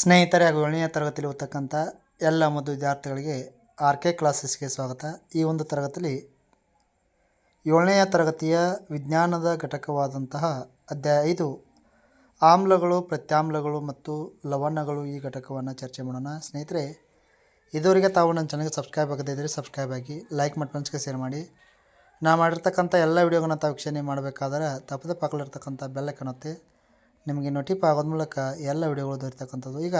ಸ್ನೇಹಿತರೆ ಹಾಗೂ ಏಳನೇ ತರಗತಿಯಲ್ಲಿ ಓದ್ತಕ್ಕಂಥ ಎಲ್ಲ ಮದ್ದು ವಿದ್ಯಾರ್ಥಿಗಳಿಗೆ ಆರ್ ಕೆ ಕ್ಲಾಸಸ್ಗೆ ಸ್ವಾಗತ. ಈ ಒಂದು ತರಗತಿಯಲ್ಲಿ ಏಳನೆಯ ತರಗತಿಯ ವಿಜ್ಞಾನದ ಘಟಕವಾದಂತಹ ಅಧ್ಯಾಯ ಐದು, ಆಮ್ಲಗಳು, ಪ್ರತ್ಯಾಮ್ಲಗಳು ಮತ್ತು ಲವಣಗಳು ಈ ಘಟಕವನ್ನು ಚರ್ಚೆ ಮಾಡೋಣ. ಸ್ನೇಹಿತರೆ, ಇದುವರೆಗೆ ತಾವು ನನ್ನ ಚಾನಲ್ಗೆ ಸಬ್ಸ್ಕ್ರೈಬ್ ಆಗದೇ ಇದ್ದರೆ ಸಬ್ಸ್ಕ್ರೈಬ್ ಆಗಿ ಲೈಕ್ ಮತ್ತು ಫ್ರೆಂಡ್ಸ್ಗೆ ಶೇರ್ ಮಾಡಿ. ನಾ ಮಾಡಿರ್ತಕ್ಕಂಥ ಎಲ್ಲ ವೀಡಿಯೋಗಳನ್ನ ತಾವು ವೀಕ್ಷಣೆ ಮಾಡಬೇಕಾದ್ರೆ ತಪ್ಪದೆ ಪಕ್ಕಲಿರ್ತಕ್ಕಂಥ ಕಾಣುತ್ತೆ ನಿಮಗೆ ನೋಟಿಪ್ ಆಗೋದ ಮೂಲಕ ಎಲ್ಲ ವಿಡಿಯೋಗಳು ದೊರೆತಕ್ಕಂಥದ್ದು. ಈಗ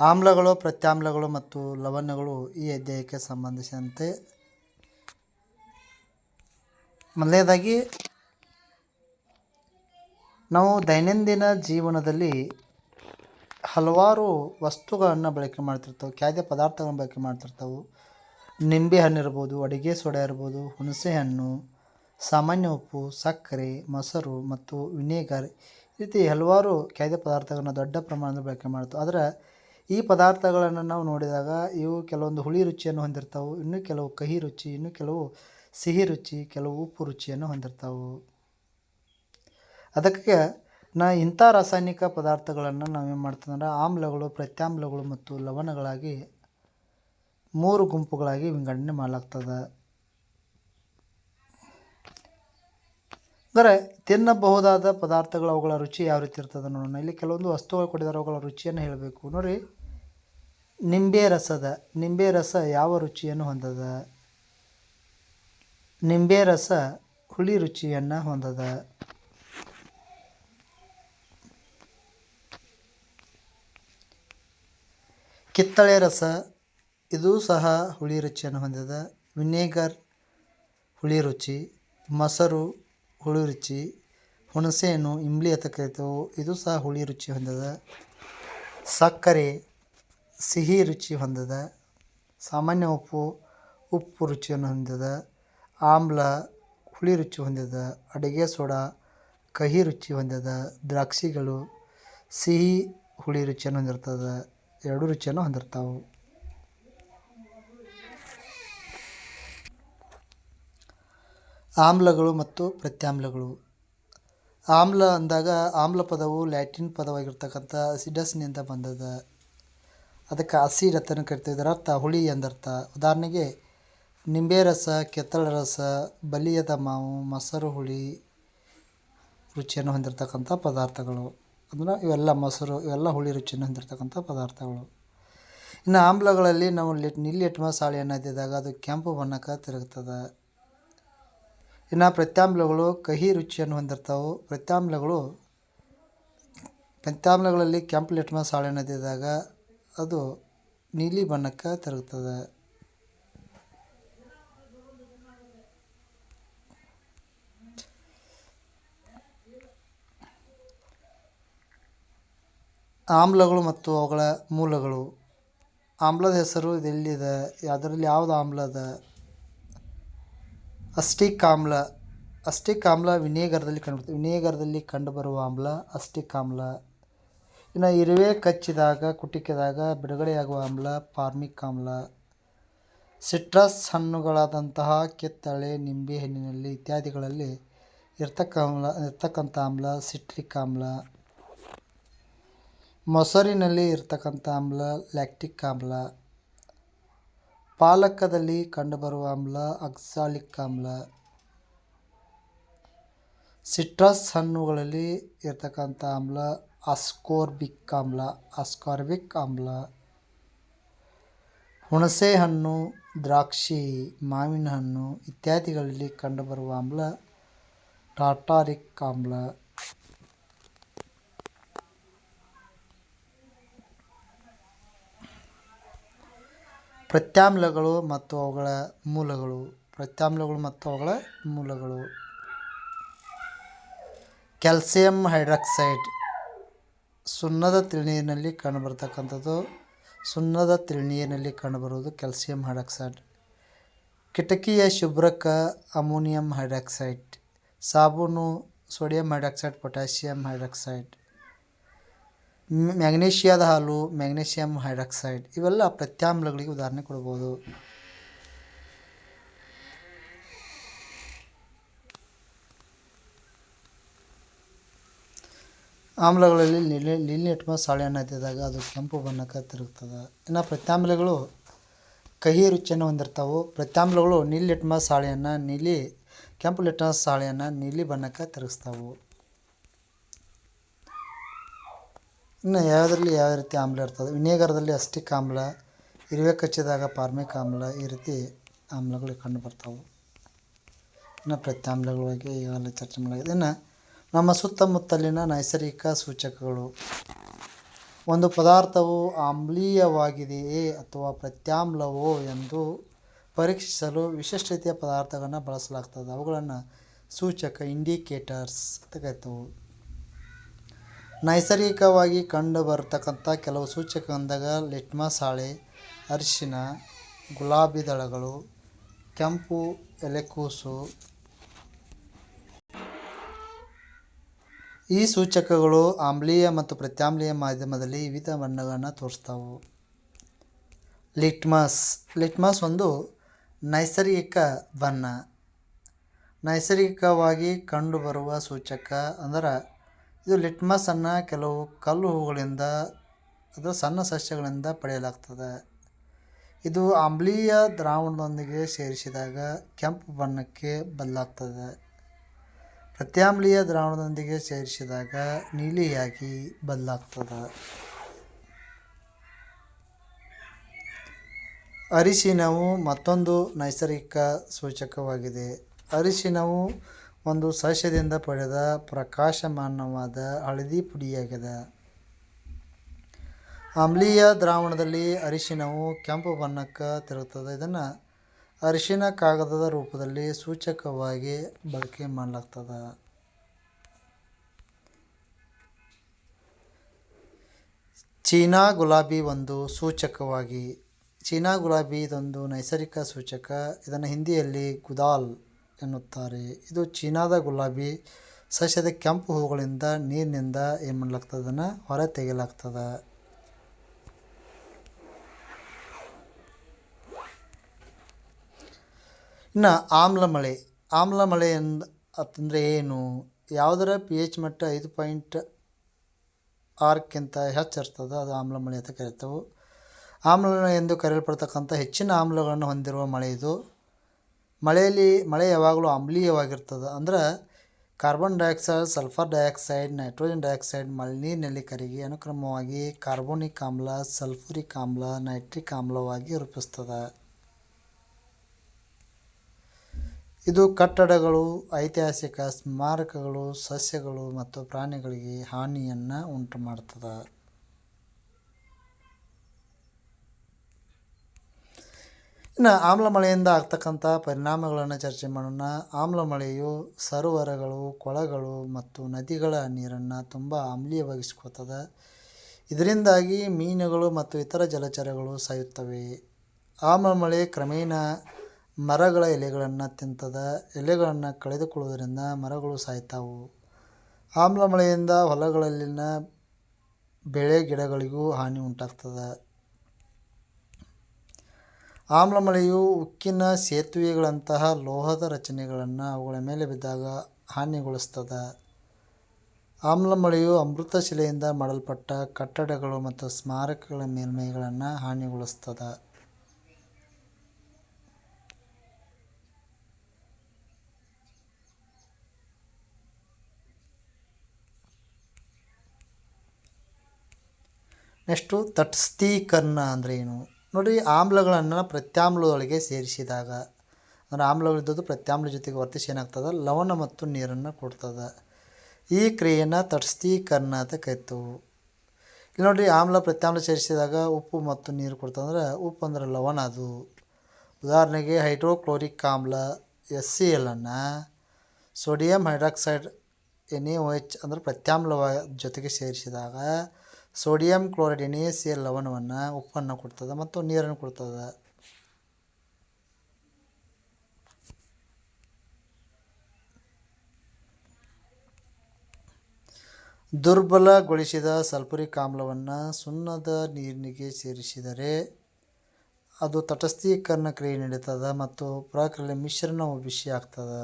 ಆಮ್ಲಗಳು, ಪ್ರತ್ಯಾಮ್ಲಗಳು ಮತ್ತು ಲವಣಗಳು ಈ ಅಧ್ಯಾಯಕ್ಕೆ ಸಂಬಂಧಿಸಿದಂತೆ. ಮೊದಲನೇದಾಗಿ, ನಾವು ದೈನಂದಿನ ಜೀವನದಲ್ಲಿ ಹಲವಾರು ವಸ್ತುಗಳನ್ನು ಬಳಕೆ ಮಾಡ್ತಿರ್ತವೆ. ಖಾದ್ಯ ಪದಾರ್ಥಗಳನ್ನು ಬಳಕೆ ಮಾಡ್ತಿರ್ತವೆ. ನಿಂಬೆ ಹಣ್ಣು ಇರ್ಬೋದು, ಅಡುಗೆ ಸೋಡಾ ಇರ್ಬೋದು, ಹುಣಸೆ ಹಣ್ಣು, ಸಾಮಾನ್ಯ ಉಪ್ಪು, ಸಕ್ಕರೆ, ಮೊಸರು ಮತ್ತು ವಿನೇಗರ್ ರೀತಿ ಹಲವಾರು ಖಾದ್ಯ ಪದಾರ್ಥಗಳನ್ನ ದೊಡ್ಡ ಪ್ರಮಾಣದಲ್ಲಿ ಬಳಕೆ ಮಾಡ್ತು. ಆದರೆ ಈ ಪದಾರ್ಥಗಳನ್ನು ನಾವು ನೋಡಿದಾಗ ಇವು ಕೆಲವೊಂದು ಹುಳಿ ರುಚಿಯನ್ನು ಹೊಂದಿರ್ತಾವೆ, ಇನ್ನು ಕೆಲವು ಕಹಿ ರುಚಿ, ಇನ್ನು ಕೆಲವು ಸಿಹಿ ರುಚಿ, ಕೆಲವು ಉಪ್ಪು ರುಚಿಯನ್ನು ಹೊಂದಿರ್ತಾವೆ. ಅದಕ್ಕೆ ನಾ ಇಂಥ ರಾಸಾಯನಿಕ ಪದಾರ್ಥಗಳನ್ನು ನಾವೇನು ಮಾಡ್ತಂದ್ರೆ ಆಮ್ಲಗಳು, ಪ್ರತ್ಯಾಮ್ಲಗಳು ಮತ್ತು ಲವಣಗಳಾಗಿ ಮೂರು ಗುಂಪುಗಳಾಗಿ ವಿಂಗಡಣೆ ಮಾಡಲಾಗ್ತದೆ. ಅಂದರೆ ತಿನ್ನಬಹುದಾದ ಪದಾರ್ಥಗಳು ಅವುಗಳ ರುಚಿ ಯಾವ ರೀತಿ ಇರ್ತದೆ ನೋಡೋಣ. ಇಲ್ಲಿ ಕೆಲವೊಂದು ವಸ್ತುಗಳು ಕೊಟ್ಟಿದ್ದಾರೆ, ಅವುಗಳ ರುಚಿಯನ್ನು ಹೇಳಬೇಕು. ನೋಡಿ, ನಿಂಬೆ ರಸದ, ನಿಂಬೆ ರಸ ಯಾವ ರುಚಿಯನ್ನು ಹೊಂದದ? ನಿಂಬೆ ರಸ ಹುಳಿ ರುಚಿಯನ್ನು ಹೊಂದದ. ಕಿತ್ತಳೆ ರಸ, ಇದು ಸಹ ಹುಳಿ ರುಚಿಯನ್ನು ಹೊಂದಿದೆ. ವಿನೇಗರ್ ಹುಳಿ ರುಚಿ, ಮೊಸರು ಹುಳಿ ರುಚಿ ಹುಣಸೆಹಣ್ಣು ಇಂಬ್ಲಿ ಅಂತ ಕರಿತೇವೆ. ಇದು ಸಹ ಹುಳಿ ರುಚಿ ಹೊಂದಿದ. ಸಕ್ಕರೆ, ಸಿಹಿ ರುಚಿ ಹೊಂದದ. ಸಾಮಾನ್ಯ ಉಪ್ಪು ಉಪ್ಪು ರುಚಿಯನ್ನು ಹೊಂದಿದ. ಆಮ್ಲ ಹುಳಿ ರುಚಿ ಹೊಂದಿದ. ಅಡುಗೆ ಸೋಡಾ, ಕಹಿ ರುಚಿ ಹೊಂದಿದ. ದ್ರಾಕ್ಷಿಗಳು, ಸಿಹಿ ಹುಳಿ ರುಚಿಯನ್ನು ಹೊಂದಿರ್ತದೆ. ಎರಡೂ ರುಚಿಯನ್ನು ಹೊಂದಿರ್ತಾವೆ. ಆಮ್ಲಗಳು ಮತ್ತು ಪ್ರತ್ಯಾಮ್ಲಗಳು. ಆಮ್ಲ ಅಂದಾಗ ಆಮ್ಲ ಪದವು ಲ್ಯಾಟಿನ್ ಪದವಾಗಿರ್ತಕ್ಕಂಥ ಅಸಿಡಸ್ನಿಂದ ಬಂದದ. ಅದಕ್ಕೆ ಅಸಿಡ್ ಅಂತಲೂ ಕರಿತೀವಿ. ಅರ್ಥ ಹುಳಿ ಎಂದರ್ಥ. ಉದಾಹರಣೆಗೆ ನಿಂಬೆ ರಸ, ಕಿತ್ತಳೆ ರಸ, ಬಲಿಯದ ಮಾವು, ಮೊಸರು ಹುಳಿ, ರುಚಿಯನ್ನು ಹೊಂದಿರತಕ್ಕಂಥ ಪದಾರ್ಥಗಳು. ಅಂದ್ರೆ ಇವೆಲ್ಲ ಮೊಸರು, ಇವೆಲ್ಲ ಹುಳಿ ರುಚಿಯನ್ನು ಹೊಂದಿರತಕ್ಕಂಥ ಪದಾರ್ಥಗಳು. ಇನ್ನು ಆಮ್ಲಗಳಲ್ಲಿ ನಾವು ಲಿಟ್ ನಿಲ್ಲಿಟ್ಮ ಸಾಳಿಯನ್ನು ಅದ್ದಿದಾಗ ಅದು ಕೆಂಪು ಬಣ್ಣಕ್ಕೆ ತಿರುಗ್ತದೆ. ಇನ್ನು ಪ್ರತ್ಯಾಮ್ಲಗಳು ಕಹಿ ರುಚಿಯನ್ನು ಹೊಂದಿರ್ತಾವೆ. ಪ್ರತ್ಯಾಮ್ಲಗಳು, ಪ್ರತ್ಯಾಮ್ಲಗಳಲ್ಲಿ ಕೆಂಪು ಲಿಟ್ಮಸ್ ಸಾಳೆಯನ್ನು ಅದ್ದಿದಾಗ ಅದು ನೀಲಿ ಬಣ್ಣಕ್ಕೆ ತಿರುಗ್ತದೆ. ಆಮ್ಲಗಳು ಮತ್ತು ಅವುಗಳ ಮೂಲಗಳು. ಆಮ್ಲದ ಹೆಸರು ಇದೆಲ್ಲಿದೆ? ಅದರಲ್ಲಿ ಯಾವುದು ಆಮ್ಲ ಅದ? ಅಸ್ಟಿಕ್ ಆಮ್ಲ ಅಸ್ಟಿಕ್ ಆಮ್ಲ ವಿನೇಗರದಲ್ಲಿ ಕಂಡುಬರ್ತದೆ ವಿನೇಗರದಲ್ಲಿ ಕಂಡುಬರುವ ಆಮ್ಲ ಅಸ್ಟಿಕ್ ಆಮ್ಲ ಇನ್ನು ಇರುವೆ ಕಚ್ಚಿದಾಗ, ಕುಟಿಕಿದಾಗ, ಬಿಡುಗಡೆಯಾಗುವ ಆಮ್ಲ ಫಾರ್ಮಿಕ್ ಆಮ್ಲ ಸಿಟ್ರಸ್ ಹಣ್ಣುಗಳಾದಂತಹ ಕಿತ್ತಳೆ, ನಿಂಬೆ ಹಣ್ಣಿನಲ್ಲಿ ಇತ್ಯಾದಿಗಳಲ್ಲಿ ಇರ್ತಕ್ಕ ಆಮ್ಲ ಇರ್ತಕ್ಕಂಥ ಆಮ್ಲ ಸಿಟ್ರಿಕ್ ಆಮ್ಲ ಮೊಸರಿನಲ್ಲಿ ಇರ್ತಕ್ಕಂಥ ಆಮ್ಲ ಲ್ಯಾಕ್ಟಿಕ್ ಆಮ್ಲ ಪಾಲಕದಲ್ಲಿ ಕಂಡುಬರುವ ಆಮ್ಲ, ಅಕ್ಸಾಲಿಕ್ ಆಮ್ಲ, ಸಿಟ್ರಸ್ ಹಣ್ಣುಗಳಲ್ಲಿ ಇರತಕ್ಕಂಥ ಆಮ್ಲ, ಅಸ್ಕೋರ್ಬಿಕ್ ಆಮ್ಲ, ಅಸ್ಕಾರ್ಬಿಕ್ ಆಮ್ಲ, ಹುಣಸೆ ಹಣ್ಣು, ದ್ರಾಕ್ಷಿ, ಮಾವಿನ ಹಣ್ಣು ಇತ್ಯಾದಿಗಳಲ್ಲಿ ಕಂಡುಬರುವ ಆಮ್ಲ ಟಾಟಾರಿಕ್ ಆಮ್ಲ. ಪ್ರತ್ಯಾಮ್ಲಗಳು ಮತ್ತು ಅವುಗಳ ಮೂಲಗಳು. ಪ್ರತ್ಯಾಮ್ಲಗಳು ಮತ್ತು ಅವುಗಳ ಮೂಲಗಳು. Calcium hydroxide. ಸುಣ್ಣದ ತಿಳಿನೀರಿನಲ್ಲಿ ಕಂಡುಬರ್ತಕ್ಕಂಥದ್ದು. ಸುಣ್ಣದ ತಿಳಿನೀರಿನಲ್ಲಿ ಕಂಡುಬರುವುದು ಕ್ಯಾಲ್ಸಿಯಂ ಹೈಡ್ರಾಕ್ಸೈಡ್. ಕಿಟಕಿಯ ಶುಭ್ರಕ ಅಮೋನಿಯಂ ಹೈಡ್ರಾಕ್ಸೈಡ್. ಸಾಬೂನು ಸೋಡಿಯಂ ಹೈಡ್ರಾಕ್ಸೈಡ್ ಪೊಟ್ಯಾಸಿಯಂ ಹೈಡ್ರಾಕ್ಸೈಡ್. ಮ್ಯಾಗ್ನೇಷಿಯಾದ ಹಾಲು ಮ್ಯಾಗ್ನೇಷಿಯಂ ಹೈಡ್ರಾಕ್ಸೈಡ್ ಇವೆಲ್ಲ ಪ್ರತ್ಯಾಮ್ಲಗಳಿಗೆ ಉದಾಹರಣೆ ಕೊಡ್ಬೋದು. ಆಮ್ಲಗಳಲ್ಲಿ ನೀಲಿಟ್ಮ ಸಾಳಿಯನ್ನು ಸಾಳೆಯನ್ನು ಎದ್ದಿದಾಗ ಅದು ಕೆಂಪು ಬಣ್ಣಕ್ಕೆ ತಿರುಗ್ತದೆ. ಇನ್ನು ಪ್ರತ್ಯಾಮ್ಲಗಳು ಕಹಿ ರುಚಿಯನ್ನು ಹೊಂದಿರ್ತಾವೆ. ಪ್ರತ್ಯಾಮ್ಲಗಳು ನೀಲಿ ಲಿಟ್ಮಸ್ ಸಾಳೆಯನ್ನು ನೀಲಿ, ಕೆಂಪು ಲಿಟ್ಮಸ್ ಸಾಳೆಯನ್ನು ನೀಲಿ ಬಣ್ಣಕ್ಕೆ ತಿರುಗಿಸ್ತಾವು. ಇನ್ನು ಯಾವುದ್ರಲ್ಲಿ ಯಾವ ರೀತಿ ಆಮ್ಲ ಇರ್ತದೆ? ವಿನೆಗರ್ದಲ್ಲಿ ಅಸ್ಟಿಕ್ ಆಮ್ಲ, ಇರುವೆ ಕಚ್ಚಿದಾಗ ಪಾರ್ಮಿಕ್ ಆಮ್ಲ ಈ ರೀತಿ ಆಮ್ಲಗಳು ಕಂಡು ಬರ್ತಾವೆ. ಇನ್ನು ಪ್ರತ್ಯಾಮ್ಲಗಳ ಬಗ್ಗೆ ಈಗಾಗಲೇ ಚರ್ಚೆ ಮಾಡಲಾಗಿದೆ. ಇನ್ನು ನಮ್ಮ ಸುತ್ತಮುತ್ತಲಿನ ನೈಸರ್ಗಿಕ ಸೂಚಕಗಳು. ಒಂದು ಪದಾರ್ಥವು ಆಮ್ಲೀಯವಾಗಿದೆಯೇ ಅಥವಾ ಪ್ರತ್ಯಾಮ್ಲವೋ ಎಂದು ಪರೀಕ್ಷಿಸಲು ವಿಶಿಷ್ಟ ರೀತಿಯ ಪದಾರ್ಥಗಳನ್ನು ಬಳಸಲಾಗ್ತದೆ. ಅವುಗಳನ್ನು ಸೂಚಕ, ಇಂಡಿಕೇಟರ್ಸ್ ಅಂತ ಕರಿತೇವೆ. ನೈಸರ್ಗಿಕವಾಗಿ ಕಂಡು ಬರತಕ್ಕಂಥ ಕೆಲವು ಸೂಚಕ ಅಂದಾಗ ಲಿಟ್ಮಸ್ ಹಾಳೆ ಅರಿಶಿನ, ಗುಲಾಬಿ ದಳಗಳು, ಕೆಂಪು ಎಲೆಕೋಸು. ಈ ಸೂಚಕಗಳು ಆಮ್ಲೀಯ ಮತ್ತು ಪ್ರತ್ಯಾಮ್ಲೀಯ ಮಾಧ್ಯಮದಲ್ಲಿ ವಿವಿಧ ಬಣ್ಣಗಳನ್ನು ತೋರಿಸ್ತಾವೆ. ಲಿಟ್ಮಸ್. ಲಿಟ್ಮಸ್ ಒಂದು ನೈಸರ್ಗಿಕ ಬಣ್ಣ. ನೈಸರ್ಗಿಕವಾಗಿ ಕಂಡುಬರುವ ಸೂಚಕ ಅಂದ್ರೆ ಇದು ಲಿಟ್ಮಸ್ ಅನ್ನು ಕೆಲವು ಕಲ್ಲು ಹೂಗಳಿಂದ ಅಥವಾ ಸಣ್ಣ ಸಸ್ಯಗಳಿಂದ ಪಡೆಯಲಾಗ್ತದೆ. ಇದು ಆಮ್ಲೀಯ ದ್ರಾವಣದೊಂದಿಗೆ ಸೇರಿಸಿದಾಗ ಕೆಂಪು ಬಣ್ಣಕ್ಕೆ ಬದಲಾಗ್ತದೆ. ಪ್ರತ್ಯಾಮ್ಲೀಯ ದ್ರಾವಣದೊಂದಿಗೆ ಸೇರಿಸಿದಾಗ ನೀಲಿಯಾಗಿ ಬದಲಾಗ್ತದೆ. ಅರಿಶಿನವು ಮತ್ತೊಂದು ನೈಸರ್ಗಿಕ ಸೂಚಕವಾಗಿದೆ. ಅರಿಶಿನವು ಒಂದು ಸಸ್ಯದಿಂದ ಪಡೆದ ಪ್ರಕಾಶಮಾನವಾದ ಹಳದಿ ಪುಡಿಯಾಗಿದೆ. ಆಮ್ಲೀಯ ದ್ರಾವಣದಲ್ಲಿ ಅರಿಶಿನವು ಕೆಂಪು ಬಣ್ಣಕ್ಕೆ ತಿರುಗುತ್ತದೆ ಇದನ್ನು ಅರಿಶಿನ ಕಾಗದದ ರೂಪದಲ್ಲಿ ಸೂಚಕವಾಗಿ ಬಳಕೆ ಮಾಡಲಾಗ್ತದೆ. ಚೀನಾ ಗುಲಾಬಿ ಒಂದು ಸೂಚಕವಾಗಿ, ಚೀನಾ ಗುಲಾಬಿ ಇದೊಂದು ನೈಸರ್ಗಿಕ ಸೂಚಕ. ಇದನ್ನು ಹಿಂದಿಯಲ್ಲಿ ಗುದಾಲ್ ಎನ್ನುತ್ತಾರೆ. ಇದು ಚೀನಾದ ಗುಲಾಬಿ ಸಸ್ಯದ ಕೆಂಪು ಹೂಗಳಿಂದ ನೀರಿನಿಂದ ಏನು ಮಾಡ್ಲಾಗ್ತದೆ ಅದನ್ನು ಹೊರ ತೆಗೆಯಲಾಗ್ತದೆ ಇನ್ನು ಆಮ್ಲ ಮಳೆ ಆಮ್ಲ ಮಳೆ ಎಂದ ಏನು? ಯಾವುದರ ಪಿ ಎಚ್ ಮಟ್ಟ ಐದು ಪಾಯಿಂಟ್ ಆರಕ್ಕಿಂತ ಹೆಚ್ಚಿರ್ತದೆ ಅದು ಆಮ್ಲ ಮಳೆ ಅಂತ ಕರಿತೇವೆ. ಆಮ್ಲ ಎಂದು ಕರೆಯಲ್ಪಡ್ತಕ್ಕಂಥ ಹೆಚ್ಚಿನ ಆಮ್ಲಗಳನ್ನು ಹೊಂದಿರುವ ಮಳೆ ಇದು. ಮಳೆಯಲ್ಲಿ ಮಳೆ ಯಾವಾಗಲೂ ಆಮ್ಲೀಯವಾಗಿರ್ತದೆ ಅಂದ್ರೆ carbon dioxide sulphur dioxide nitrogen dioxide ಮಳೆ ನೀರಿನಲ್ಲಿ ಕರಗಿ ಅನುಕ್ರಮವಾಗಿ ಕಾರ್ಬೋನಿಕ್ ಆಮ್ಲ ಸಲ್ಫುರಿಕ್ ಆಮ್ಲ ನೈಟ್ರಿಕ್ ಆಮ್ಲವಾಗಿ ರೂಪಿಸ್ತದೆ. ಇದು ಕಟ್ಟಡಗಳು, ಐತಿಹಾಸಿಕ ಸ್ಮಾರಕಗಳು, ಸಸ್ಯಗಳು ಮತ್ತು ಪ್ರಾಣಿಗಳಿಗೆ ಹಾನಿಯನ್ನು ಉಂಟು ಮಾಡ್ತದೆ ಇನ್ನು ಆಮ್ಲ ಮಳೆಯಿಂದ ಆಗ್ತಕ್ಕಂಥ ಪರಿಣಾಮಗಳನ್ನು ಚರ್ಚೆ ಮಾಡೋಣ. ಆಮ್ಲ ಮಳೆಯು ಸರೋವರಗಳು, ಕೊಳಗಳು ಮತ್ತು ನದಿಗಳ ನೀರನ್ನು ತುಂಬ ಆಮ್ಲೀಯವಾಗಿಸ್ಕೊತದ ಇದರಿಂದಾಗಿ ಮೀನುಗಳು ಮತ್ತು ಇತರ ಜಲಚರಗಳು ಸಾಯುತ್ತವೆ. ಆಮ್ಲ ಮಳೆ ಕ್ರಮೇಣ ಮರಗಳ ಎಲೆಗಳನ್ನು ತಿಂತದೆ. ಎಲೆಗಳನ್ನು ಕಳೆದುಕೊಳ್ಳುವುದರಿಂದ ಮರಗಳು ಸಾಯ್ತಾವು. ಆಮ್ಲ ಮಳೆಯಿಂದ ಹೊಲಗಳಲ್ಲಿನ ಬೆಳೆ ಗಿಡಗಳಿಗೂ ಹಾನಿ ಉಂಟಾಗ್ತದೆ. ಆಮ್ಲ ಮಳೆಯು ಉಕ್ಕಿನ ಸೇತುವೆಗಳಂತಹ ಲೋಹದ ರಚನೆಗಳನ್ನು ಅವುಗಳ ಮೇಲೆ ಬಿದ್ದಾಗ ಹಾನಿಗೊಳಿಸ್ತದ. ಆಮ್ಲಮಳೆಯು ಅಮೃತ ಶಿಲೆಯಿಂದ ಮಾಡಲ್ಪಟ್ಟ ಕಟ್ಟಡಗಳು ಮತ್ತು ಸ್ಮಾರಕಗಳ ಮೇಲ್ಮೈಗಳನ್ನು ಹಾನಿಗೊಳಿಸ್ತದ. ನೆಕ್ಸ್ಟು ತಟಸ್ಥೀಕರಣ ಅಂದರೆ ಏನು? ನೋಡಿ ಆಮ್ಲಗಳನ್ನು ಪ್ರತ್ಯಾಮ್ಲದೊಳಗೆ ಸೇರಿಸಿದಾಗ, ಅಂದರೆ ಆಮ್ಲಗಳಿದ್ದದ್ದು ಪ್ರತ್ಯಾಮ್ಲ ಜೊತೆಗೆ ವರ್ತಿಸಿ ಏನಾಗ್ತದೆ? ಲವಣ ಮತ್ತು ನೀರನ್ನು ಕೊಡ್ತದೆ. ಈ ಕ್ರಿಯೆಯನ್ನು ತಟಸ್ಥೀಕರಣ ಅಂತ ಕರಿತೇವೆ ಇಲ್ಲಿ ನೋಡಿರಿ ಆಮ್ಲ ಪ್ರತ್ಯಾಮ್ಲ ಸೇರಿಸಿದಾಗ ಉಪ್ಪು ಮತ್ತು ನೀರು ಕೊಡ್ತಂದ್ರೆ ಉಪ್ಪು ಅಂದ್ರೆ ಲವಣ ಅದು. ಉದಾಹರಣೆಗೆ ಹೈಡ್ರೋಕ್ಲೋರಿಕ್ ಆಮ್ಲ, S C ಎಲ್ಲನ್ನು sodium hydroxide N A O H ಅಂದ್ರೆ ಪ್ರತ್ಯಾಮ್ಲವ ಜೊತೆಗೆ ಸೇರಿಸಿದಾಗ sodium chloride N A C L ಲವಣವನ್ನು ಉಪ್ಪನ್ನು ಕೊಡ್ತದೆ ಮತ್ತು ನೀರನ್ನು ಕೊಡ್ತದೆ. ದುರ್ಬಲಗೊಳಿಸಿದ ಸಲ್ಪುರಿಕ್ ಆಮ್ಲವನ್ನು ಸುಣ್ಣದ ನೀರಿನಿಗೆ ಸೇರಿಸಿದರೆ ಅದು ತಟಸ್ಥೀಕರಣ ಕ್ರಿಯೆ ನಡೀತದೆ ಮತ್ತು ಪ್ರಕ್ರಿಯೆ ಮಿಶ್ರಣವು ಬಿಸಿ ಆಗ್ತದೆ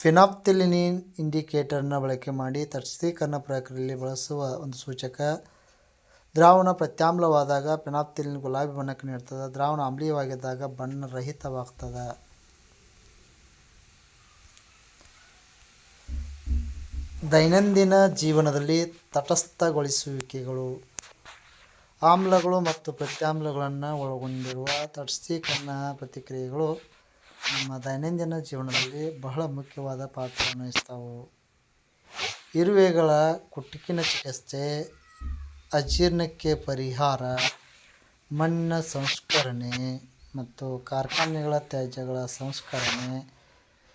ಫಿನಾಪ್ತಿಲಿನಿನ್ ಇಂಡಿಕೇಟರ್ನ ಬಳಕೆ ಮಾಡಿ ತಟಸ್ಥೀಕರಣ ಪ್ರಕ್ರಿಯೆಯಲ್ಲಿ ಬಳಸುವ ಒಂದು ಸೂಚಕ. ದ್ರಾವಣ ಪ್ರತ್ಯಾಮ್ಲವಾದಾಗ ಫಿನಾಪ್ತಿಲಿನ್ ಗುಲಾಬಿ ಬಣ್ಣಕ್ಕೆ ನೀಡ್ತದೆ ದ್ರಾವಣ ಆಮ್ಲೀಯವಾಗಿದ್ದಾಗ ಬಣ್ಣರಹಿತವಾಗ್ತದ ದೈನಂದಿನ ಜೀವನದಲ್ಲಿ ತಟಸ್ಥಗೊಳಿಸುವಿಕೆಗಳು. ಆಮ್ಲಗಳು ಮತ್ತು ಪ್ರತ್ಯಾಮ್ಲಗಳನ್ನು ಒಳಗೊಂಡಿರುವ ತಟಸ್ಥೀಕರಣ ಪ್ರತಿಕ್ರಿಯೆಗಳು ನಮ್ಮ ದೈನಂದಿನ ಜೀವನದಲ್ಲಿ ಬಹಳ ಮುಖ್ಯವಾದ ಪಾತ್ರವನ್ನು ವಹಿಸ್ತಾವೆ ಇರುವೆಗಳ ಕುಟುಕಿನ ಚಿಕಿತ್ಸೆ, ಅಜೀರ್ಣಕ್ಕೆ ಪರಿಹಾರ, ಮಣ್ಣಿನ ಸಂಸ್ಕರಣೆ ಮತ್ತು ಕಾರ್ಖಾನೆಗಳ ತ್ಯಾಜ್ಯಗಳ ಸಂಸ್ಕರಣೆ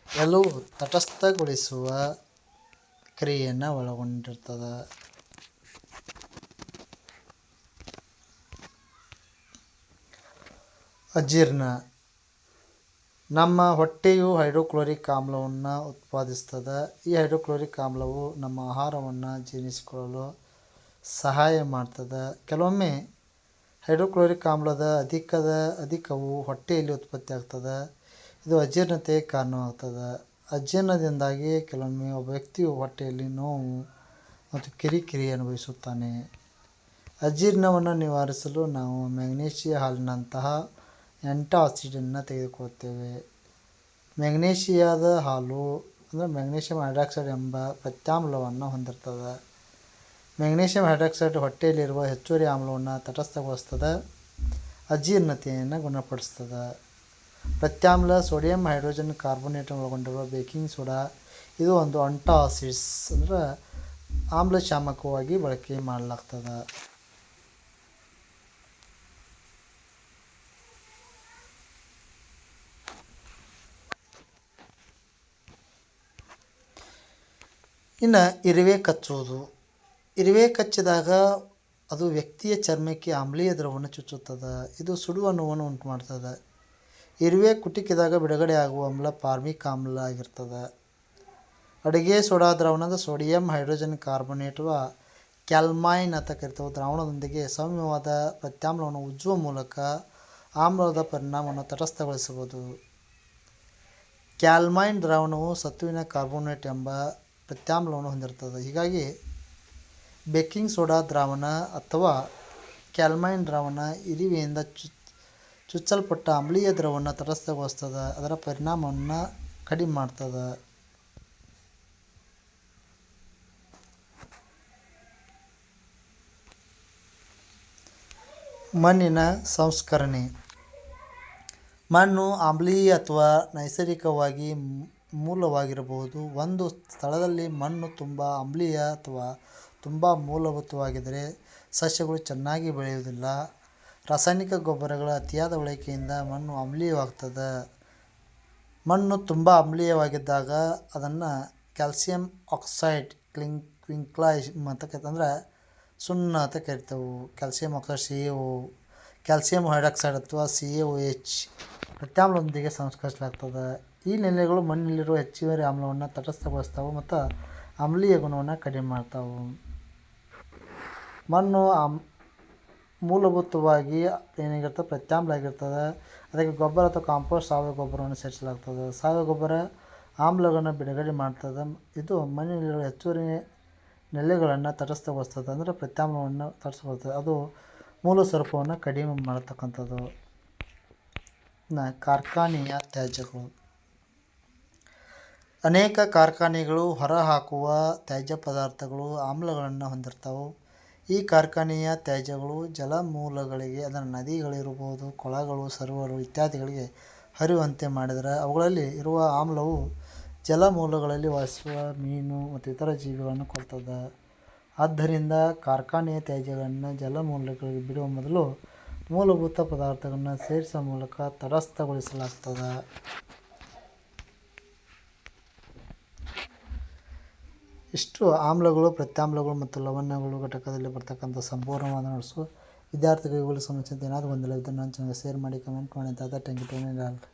ಎಲ್ಲವೂ ತಟಸ್ಥಗೊಳಿಸುವ ಕ್ರಿಯೆಯನ್ನು ಒಳಗೊಂಡಿರ್ತದೆ. ಅಜೀರ್ಣ ನಮ್ಮ ಹೊಟ್ಟೆಯು ಹೈಡ್ರೋಕ್ಲೋರಿಕ್ ಆಮ್ಲವನ್ನು ಉತ್ಪಾದಿಸ್ತದ. ಈ ಹೈಡ್ರೋಕ್ಲೋರಿಕ್ ಆಮ್ಲವು ನಮ್ಮ ಆಹಾರವನ್ನು ಜೀರ್ಣಿಸಿಕೊಳ್ಳಲು ಸಹಾಯ ಮಾಡ್ತದೆ. ಕೆಲವೊಮ್ಮೆ ಹೈಡ್ರೋಕ್ಲೋರಿಕ್ ಆಮ್ಲದ ಅಧಿಕದ, ಅಧಿಕವು ಹೊಟ್ಟೆಯಲ್ಲಿ ಉತ್ಪತ್ತಿ ಆಗ್ತದೆ. ಇದು ಅಜೀರ್ಣತೆಗೆ ಕಾರಣವಾಗ್ತದೆ. ಅಜೀರ್ಣದಿಂದಾಗಿ ಕೆಲವೊಮ್ಮೆ ಒಬ್ಬ ವ್ಯಕ್ತಿಯು ಹೊಟ್ಟೆಯಲ್ಲಿ ನೋವು ಮತ್ತು ಕಿರಿಕಿರಿ ಅನುಭವಿಸುತ್ತಾನೆ. ಅಜೀರ್ಣವನ್ನು ನಿವಾರಿಸಲು ನಾವು ಮ್ಯಾಗ್ನೇಷಿಯ ಹಾಲಿನಂತಹ ಆ್ಯಂಟಾಸಿಡನ್ನು ತೆಗೆದುಕೊಳ್ತೇವೆ ಮೆಗ್ನೇಷಿಯಾದ ಹಾಲು, ಅಂದರೆ ಮೆಗ್ನೇಷಿಯಂ ಹೈಡ್ರಾಕ್ಸೈಡ್ ಎಂಬ ಪ್ರತ್ಯಾಮ್ಲವನ್ನು ಹೊಂದಿರ್ತದೆ. ಮೆಗ್ನೇಷಿಯಂ ಹೈಡ್ರಾಕ್ಸೈಡ್ ಹೊಟ್ಟೆಯಲ್ಲಿರುವ ಹೆಚ್ಚುವರಿ ಆಮ್ಲವನ್ನು ತಟಸ್ಥಗೊಳಿಸ್ತದೆ. ಅಜೀರ್ಣತೆಯನ್ನು ಗುಣಪಡಿಸ್ತದೆ. ಪ್ರತ್ಯಾಮ್ಲ ಸೋಡಿಯಂ ಹೈಡ್ರೋಜನ್ ಕಾರ್ಬೋನೇಟ್ ಒಳಗೊಂಡಿರುವ ಬೇಕಿಂಗ್ ಸೋಡಾ, ಇದು ಒಂದು ಅಂಟಾಸಿಡ್ಸ್ ಅಂದ್ರೆ ಆಮ್ಲಶಾಮಕವಾಗಿ ಬಳಕೆ ಮಾಡಲಾಗ್ತದೆ. ಇನ್ನು ಇರುವೆ ಕಚ್ಚುವುದು ಇರುವೆ ಕಚ್ಚಿದಾಗ ಅದು ವ್ಯಕ್ತಿಯ ಚರ್ಮಕ್ಕೆ ಆಮ್ಲೀಯ ದ್ರವವನ್ನು ಚುಚ್ಚುತ್ತದೆ. ಇದು ಸುಡುವ ನೋವನ್ನು ಉಂಟು ಮಾಡ್ತದೆ ಇರುವೆ ಕುಟುಕಿದಾಗ ಬಿಡುಗಡೆ ಆಗುವ ಆಮ್ಲ ಫಾರ್ಮಿಕ್ ಆಮ್ಲ ಆಗಿರ್ತದೆ. ಅಡುಗೆ ಸೋಡಾ ದ್ರಾವಣದ ಸೋಡಿಯಂ ಹೈಡ್ರೋಜನ್ ಕಾರ್ಬೋನೇಟ್ ಕ್ಯಾಲ್ಮೈನ್ ಅಂತ ಕರಿತಾವ. ದ್ರಾವಣದೊಂದಿಗೆ ಸೌಮ್ಯವಾದ ಪ್ರತ್ಯಾಮ್ಲವನ್ನು ಉಜ್ಜುವ ಮೂಲಕ ಆಮ್ಲದ ಪರಿಣಾಮವನ್ನು ತಟಸ್ಥಗೊಳಿಸಬಹುದು. ಕ್ಯಾಲ್ಮೈನ್ ದ್ರಾವಣವು ಸತ್ತುವಿನ ಕಾರ್ಬೋನೇಟ್ ಎಂಬ ಪ್ರತ್ಯಾಮ್ಲವನ್ನು ಹೊಂದಿರ್ತದೆ. ಹೀಗಾಗಿ ಬೇಕಿಂಗ್ ಸೋಡಾ ದ್ರಾವಣ ಅಥವಾ ಕ್ಯಾಲ್ಮೈನ್ ದ್ರಾವಣ ಇರಿವೆಯಿಂದ ಚುಚ್ ಚುಚ್ಚಲ್ಪಟ್ಟ ಆಮ್ಲೀಯ ದ್ರವವನ್ನು ತಟಸ್ಥಗೊಳಿಸ್ತದೆ ಅದರ ಪರಿಣಾಮವನ್ನು ಕಡಿಮೆ ಮಾಡ್ತದೆ. ಮಣ್ಣಿನ ಸಂಸ್ಕರಣೆ. ಮಣ್ಣು ಆಮ್ಲೀಯ ಅಥವಾ ನೈಸರ್ಗಿಕವಾಗಿ ಮೂಲವಾಗಿರಬಹುದು. ಒಂದು ಸ್ಥಳದಲ್ಲಿ ಮಣ್ಣು ತುಂಬ ಆಮ್ಲೀಯ ಅಥವಾ ತುಂಬ ಮೂಲಭೂತವಾಗಿದ್ದರೆ ಸಸ್ಯಗಳು ಚೆನ್ನಾಗಿ ಬೆಳೆಯುವುದಿಲ್ಲ. ರಾಸಾಯನಿಕ ಗೊಬ್ಬರಗಳ ಅತಿಯಾದ ಬಳಕೆಯಿಂದ ಮಣ್ಣು ಆಮ್ಲೀಯವಾಗ್ತದೆ ಮಣ್ಣು ತುಂಬ ಆಮ್ಲೀಯವಾಗಿದ್ದಾಗ ಅದನ್ನು ಕ್ಯಾಲ್ಸಿಯಂ ಆಕ್ಸೈಡ್ ಕ್ವಿಂಕ್ಲೈಸ್ ಅಂತ ಕರಿತ ಸುಣ್ಣ ಅಂತ ಕರಿತೇವೆ. Calcium oxide C A O, calcium hydroxide ಅಥವಾ ಸಿ ಎ ಒ ಎಚ್ ಪ್ರತ್ಯಾಮ್ಲದೊಂದಿಗೆ ಸಂಸ್ಕರಿಸಲಾಗ್ತದೆ. ಈ ನೆಲೆಗಳು ಮಣ್ಣಿನಲ್ಲಿರುವ ಹೆಚ್ಚುವರಿ ಆಮ್ಲವನ್ನು ತಟಸ್ಥಗೊಳಿಸ್ತಾವೆ ಮತ್ತು ಆಮ್ಲೀಯ ಗುಣವನ್ನು ಕಡಿಮೆ ಮಾಡ್ತಾವೆ. ಮಣ್ಣು ಆಮ್, ಮೂಲಭೂತವಾಗಿ ಏನಾಗಿರ್ತದೆ ಪ್ರತ್ಯಾಮ್ಲ ಆಗಿರ್ತದೆ ಅದಕ್ಕೆ ಗೊಬ್ಬರ ಅಥವಾ ಕಾಂಪೋಸ್ಟ್ ಸಾವಯವ ಗೊಬ್ಬರವನ್ನು ಸೇರಿಸಲಾಗ್ತದೆ. ಸಾವಯವ ಗೊಬ್ಬರ ಆಮ್ಲಗಳನ್ನು ಬಿಡುಗಡೆ ಮಾಡ್ತದೆ. ಇದು ಮಣ್ಣಿನಲ್ಲಿರುವ ಹೆಚ್ಚುವರಿ ನೆಲೆಗಳನ್ನು ತಟಸ್ಥಗೊಳಿಸ್ತದೆ ಅಂದರೆ ಪ್ರತ್ಯಾಮ್ಲವನ್ನು ತಟಸ್ಥಗೊಳಿಸ್ತದೆ. ಅದು ಮೂಲ ಸ್ವರೂಪವನ್ನು ಕಡಿಮೆ ಮಾಡತಕ್ಕಂಥದ್ದು. ನಾ, ಕಾರ್ಖಾನೆಯ ತ್ಯಾಜ್ಯಗಳು. ಅನೇಕ ಕಾರ್ಖಾನೆಗಳು ಹೊರಹಾಕುವ ತ್ಯಾಜ್ಯ ಪದಾರ್ಥಗಳು ಆಮ್ಲಗಳನ್ನು ಹೊಂದಿರ್ತವು. ಈ ಕಾರ್ಖಾನೆಯ ತ್ಯಾಜ್ಯಗಳು ಜಲಮೂಲಗಳಿಗೆ, ಅಂದರೆ ನದಿಗಳಿರ್ಬೋದು, ಕೊಳಗಳು ಸರೋವರು ಇತ್ಯಾದಿಗಳಿಗೆ ಹರಿಯುವಂತೆ ಮಾಡಿದರೆ ಅವುಗಳಲ್ಲಿ ಇರುವ ಆಮ್ಲವು ಜಲಮೂಲಗಳಲ್ಲಿ ವಾಸಿಸುವ ಮೀನು ಮತ್ತು ಇತರ ಜೀವಿಗಳನ್ನು ಕೊಲ್ತದೆ ಆದ್ದರಿಂದ ಕಾರ್ಖಾನೆಯ ತ್ಯಾಜ್ಯಗಳನ್ನು ಜಲಮೂಲಗಳಿಗೆ ಬಿಡುವ ಮೊದಲು ಮೂಲಭೂತ ಪದಾರ್ಥಗಳನ್ನು ಸೇರಿಸುವ ಮೂಲಕ ತಟಸ್ಥಗೊಳಿಸಲಾಗ್ತದೆ. ಇಷ್ಟು ಆಮ್ಲಗಳು, ಪ್ರತ್ಯಾಮ್ಲಗಳು ಮತ್ತು ಲವಣಗಳು ಘಟಕದಲ್ಲಿ ಬರ್ತಕ್ಕಂಥ ಸಂಪೂರ್ಣವಾದ ನೋಟ್ಸು ವಿದ್ಯಾರ್ಥಿಗಳಿಗೆ ಸಮಸ್ಯೆ ಏನಾದರೂ ಗೊಂದಲ ಇದ್ದರೆ ನನ್ನ ಚಾನಲ್ ಶೇರ್ ಮಾಡಿ ಕಮೆಂಟ್ ಮಾಡಿ ಅಂತ ಥ್ಯಾಂಕ್ ಯು